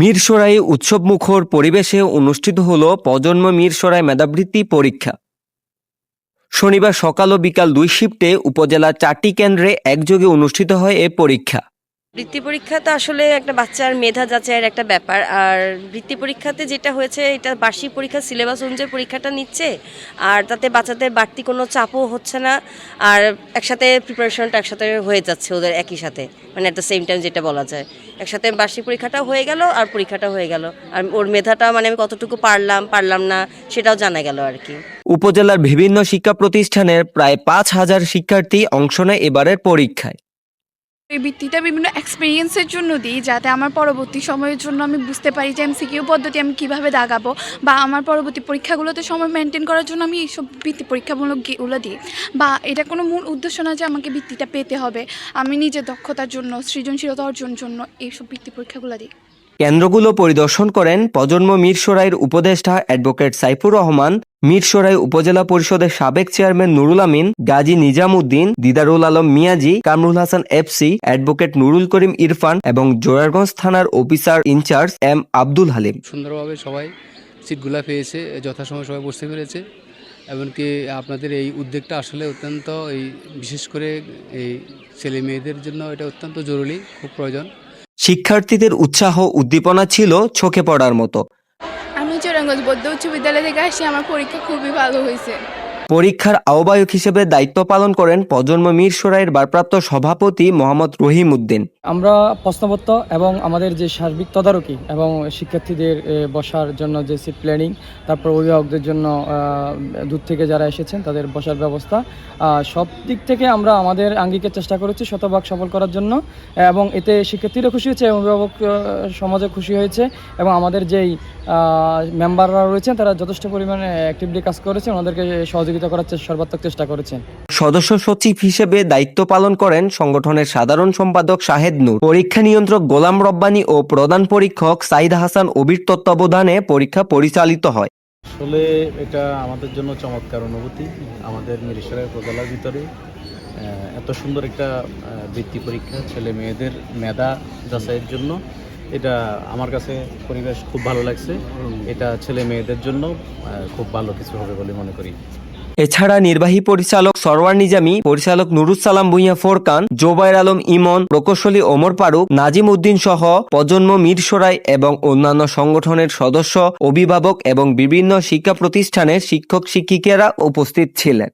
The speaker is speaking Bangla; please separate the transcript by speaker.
Speaker 1: মিরসরাই উৎসবমুখর পরিবেশে অনুষ্ঠিত হল প্রজন্ম মিরসরাই মেধাবৃত্তি পরীক্ষা শনিবার সকাল ও বিকাল দুই শিফটে উপজেলা চারটি কেন্দ্রে একযোগে অনুষ্ঠিত হয় এ পরীক্ষা
Speaker 2: বৃত্তি পরীক্ষা তো আসলে একটা বাচ্চার মেধা যাচাইয়ের একটা ব্যাপার আর বৃত্তি পরীক্ষাতে যেটা হয়েছে এটা বার্ষিক পরীক্ষা সিলেবাস অনুযায়ী পরীক্ষাটা নিচ্ছে আর তাতে বাচ্চাদের বাড়তি কোনো চাপও হচ্ছে না আর একসাথে প্রিপারেশনটা একসাথে হয়ে যাচ্ছে ওদের একই সাথে মানে অ্যাট দ্য সেম টাইম যেটা বলা যায় একসাথে বার্ষিক পরীক্ষাটা হয়ে গেল আর পরীক্ষাটা হয়ে গেল আর ওর মেধাটা মানে আমি কতটুকু পারলাম পারলাম না সেটাও জানা গেল আর কি
Speaker 1: উপজেলার বিভিন্ন শিক্ষা প্রতিষ্ঠানের প্রায় পাঁচ হাজার শিক্ষার্থী অংশ নেয় এবারের পরীক্ষায়
Speaker 3: এই বৃত্তিটা বিভিন্ন এক্সপিরিয়েন্সের জন্য দিই যাতে আমার পরবর্তী সময়ের জন্য আমি বুঝতে পারি যে কিউ পদ্ধতি আমি কীভাবে দাগাবো বা আমার পরবর্তী পরীক্ষাগুলোতে সময় মেনটেন করার জন্য আমি এইসব বৃত্তি পরীক্ষামূলকগুলো দিই বা এটা কোনো মূল উদ্দেশ্য না যে আমাকে বৃত্তিটা পেতে হবে আমি নিজের দক্ষতার জন্য সৃজনশীলতা অর্জন জন্য এইসব বৃত্তি পরীক্ষাগুলো দিই
Speaker 1: কেন্দ্রগুলো পরিদর্শন করেন প্রজন্ম মিরসরাইয়ের উপদেষ্টা অ্যাডভোকেট সাইফুর রহমান মিরসরাই উপজেলা পরিষদের সাবেক chairman Nurul Amin Gazi Nizamuddin Didarul Alam Miyaji Kamrul Hasan FC advocate Nurul Karim Irfan এবং জোরারগঞ্জ থানার officer in charge M Abdul Halim
Speaker 4: সুন্দরভাবে সবাই সিটগুলা পেয়েছে যথাসময়ে সবাই বসতে পেরেছে এমনকি আপনাদের এই উদ্যোগটা আসলে অত্যন্ত এই বিশেষ করে এই ছেলে মেয়েদের জন্য এটা অত্যন্ত জরুরি খুব প্রয়োজন
Speaker 1: শিক্ষার্থীদের উৎসাহ উদ্দীপনা ছিল চোখে পড়ার মতো
Speaker 5: আমি চৌরাঙ্গজ বৌদ্ধ উচ্চ বিদ্যালয় থেকে আসি আমার পরীক্ষা খুবই ভালো হয়েছে
Speaker 1: পরীক্ষার আহ্বায়ক হিসেবে দায়িত্ব পালন করেন প্রজন্ম মীর সরাইয়ের ভারপ্রাপ্ত সভাপতি মোহাম্মদ রহিম উদ্দিন
Speaker 6: আমরা প্রশ্নপত্র এবং আমাদের যে সার্বিক তদারকি এবং শিক্ষার্থীদের বসার জন্য যে সিট প্ল্যানিং তারপর অভিভাবকদের জন্য দূর থেকে যারা এসেছেন তাদের বসার ব্যবস্থা সব দিক থেকে আমরা আমাদের আঙ্গিকের চেষ্টা করেছি শতভাগ সফল করার জন্য এবং এতে শিক্ষার্থীরা খুশি হয়েছে অভিভাবক সমাজে খুশি হয়েছে এবং আমাদের যেই মেম্বাররা রয়েছেন তারা যথেষ্ট পরিমাণে অ্যাক্টিভলি কাজ করেছেন ওনাদেরকে সহযোগিতা করার সর্বাত্মক চেষ্টা করেছেন
Speaker 1: সদস্য সচিব হিসেবে দায়িত্ব পালন করেন সংগঠনের সাধারণ সম্পাদক শাহেদ শাহেদ নূর পরীক্ষা নিয়ন্ত্রক গোলাম রব্বানি ও প্রধান পরীক্ষক সাইদ হাসান অবির তত্ত্বাবধানে পরীক্ষা পরিচালিত হয়
Speaker 7: আসলে এটা আমাদের জন্য চমৎকার অনুভূতি আমাদের মিরিশালের উপজেলার ভিতরে এত সুন্দর একটা বৃত্তি পরীক্ষা ছেলে মেয়েদের মেধা যাচাইয়ের জন্য এটা আমার কাছে পরিবেশ খুব ভালো লাগছে এটা ছেলে মেয়েদের জন্য খুব ভালো কিছু হবে বলে মনে করি
Speaker 1: এছাড়া নির্বাহী পরিচালক সরওয়ার নিজামী পরিচালক নুরুসালাম ভুইয়া ফোরকান জোবায়ের আলম ইমন প্রকৌশলী ওমর পারুক নাজিম উদ্দিন সহ প্রজন্ম মিরসরাই এবং অন্যান্য সংগঠনের সদস্য অভিভাবক এবং বিভিন্ন শিক্ষা প্রতিষ্ঠানের শিক্ষক শিক্ষিকারা উপস্থিত ছিলেন